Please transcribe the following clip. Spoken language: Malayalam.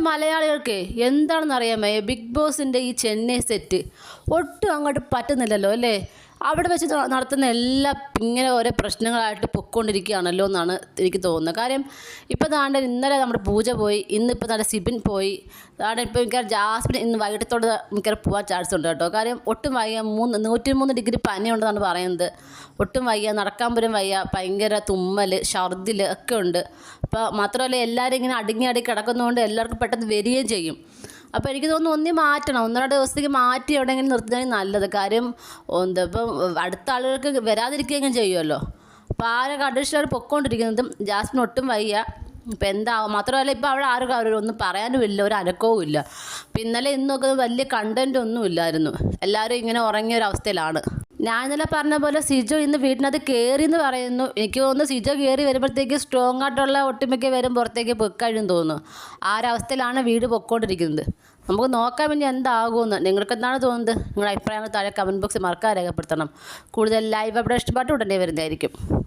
മലയാളികൾക്ക് എന്താണെന്ന് അറിയാമേ ബിഗ് ബോസിന്റെ ഈ ചെന്നൈ സെറ്റ് ഒട്ടും അങ്ങോട്ട് പറ്റുന്നില്ലല്ലോ അല്ലേ? അവിടെ വെച്ച് നടത്തുന്ന എല്ലാ ഇങ്ങനെ ഓരോ പ്രശ്നങ്ങളായിട്ട് പൊയ്ക്കൊണ്ടിരിക്കുകയാണല്ലോ എന്നാണ് എനിക്ക് തോന്നുന്നത്. കാര്യം ഇപ്പോൾ താണ്ട ഇന്നലെ നമ്മുടെ പൂജ പോയി ഇന്നിപ്പോൾ നല്ല സിബിൻ പോയി താണ്ട ഇപ്പോൾ മിക്കവാറും ജാസ്മിൻ ഇന്ന് വൈകിട്ടത്തോട് മിക്കവാറും പോകാൻ ചാൻസ് ഉണ്ട് കേട്ടോ. കാര്യം ഒട്ടും വയ്യ മൂന്ന് നൂറ്റി മൂന്ന് ഡിഗ്രി പനിയുണ്ടെന്നാണ് പറയുന്നത്. ഒട്ടും വയ്യ നടക്കാൻ പോലും വയ്യ ഭയങ്കര തുമ്മൽ ഛർദിൽ ഒക്കെ ഉണ്ട്. അപ്പോൾ മാത്രമല്ല എല്ലാവരും ഇങ്ങനെ അടുങ്ങി അടി കിടക്കുന്നതുകൊണ്ട് എല്ലാവർക്കും പെട്ടെന്ന് വരികയും ചെയ്യും. അപ്പോൾ എനിക്ക് തോന്നുന്നു ഒന്നി മാറ്റണം. ഒന്നര ദിവസത്തേക്ക് മാറ്റി എവിടെയെങ്കിലും നിർത്തുന്നതിന് നല്ലത്. കാര്യം എന്താ ഇപ്പം അടുത്ത ആളുകൾക്ക് വരാതിരിക്കുകയെങ്കിലും ചെയ്യുമല്ലോ അപ്പോൾ ആരെ കണ്ടീഷണർ പൊക്കോണ്ടിരിക്കുന്നതും ജാസ്മിൻ ഒട്ടും വയ്യ. ഇപ്പം എന്താ മാത്രമല്ല ഇപ്പോൾ അവിടെ ആരും അവർ ഒന്നും പറയാനും ഇല്ല ഒരു അനക്കവും ഇല്ല. ഇന്നലെ ഇന്നൊക്കെ വലിയ കണ്ടന്റ് ഒന്നും ഇല്ലായിരുന്നു. എല്ലാവരും ഇങ്ങനെ ഉറങ്ങിയ ഒരു അവസ്ഥയിലാണ്. ഞാൻ ഇന്നലെ പറഞ്ഞ പോലെ സിജോ ഇന്ന് വീട്ടിനകത്ത് കയറി എന്ന് പറയുന്നു. എനിക്ക് തോന്നുന്നു സിജോ കയറി വരുമ്പോഴത്തേക്ക് സ്ട്രോങ് ആയിട്ടുള്ള ഒട്ടുമിക്ക വരും പുറത്തേക്ക് പൊക്കഴിയും തോന്നുന്നു. ആ ഒരവസ്ഥയിലാണ് വീട് പൊക്കോണ്ടിരിക്കുന്നത്. നമുക്ക് നോക്കാൻ വേണ്ടി എന്താകുമെന്ന് നിങ്ങൾക്ക് എന്താണ് തോന്നുന്നത്? നിങ്ങളുടെ അഭിപ്രായങ്ങൾ താഴെ കമന്റ് ബോക്സിൽ മറക്കാൻ രേഖപ്പെടുത്തണം. കൂടുതൽ ലൈവ് അപ്ഡേഷൻ പാട്ട് ഉടനെ വരുന്നതായിരിക്കും.